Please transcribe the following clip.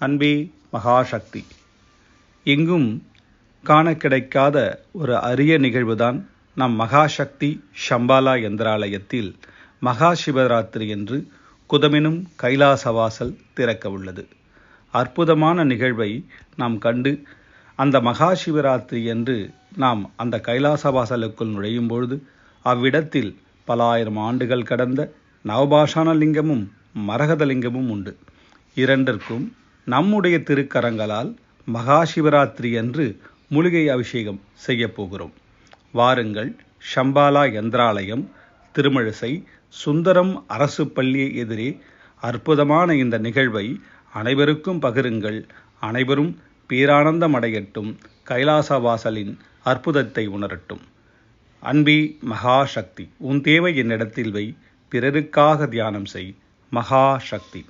அன்பே மகாசக்தி. எங்கும் காண கிடைக்காத ஒரு அரிய நிகழ்வுதான் நம் மகாசக்தி ஷம்பாலா எந்திராலயத்தில் மகா சிவராத்திரி என்று குதமினும் கைலாசவாசல் திறக்க உள்ளது அற்புதமான நிகழ்வை நாம் கண்டு அந்த மகா சிவராத்திரி என்று நாம் அந்த கைலாசவாசலுக்குள் நுழையும் பொழுது அவ்விடத்தில் பல ஆயிரம் ஆண்டுகள் கடந்த நவபாஷான லிங்கமும் மரகத லிங்கமும் உண்டு. இரண்டிற்கும் நம்முடைய திருக்கரங்களால் மகா சிவராத்திரி அன்று மூலிகை அபிஷேகம் செய்யப் போகிறோம். வாருங்கள் ஷம்பாலா யந்திராலயம் திருமழிசை சுந்தரம் அரசு பள்ளி எதிரே அற்புதமான இந்த நிகழ்வை அனைவருக்கும் பகிருங்கள். அனைவரும் பேரானந்தம் அடையட்டும் கைலாசவாசலின் அற்புதத்தை உணரட்டும். அன்பி மகாசக்தி உன் தேவை என்னிடத்தில் வை பிறருக்காக தியானம் செய் மகாசக்தி.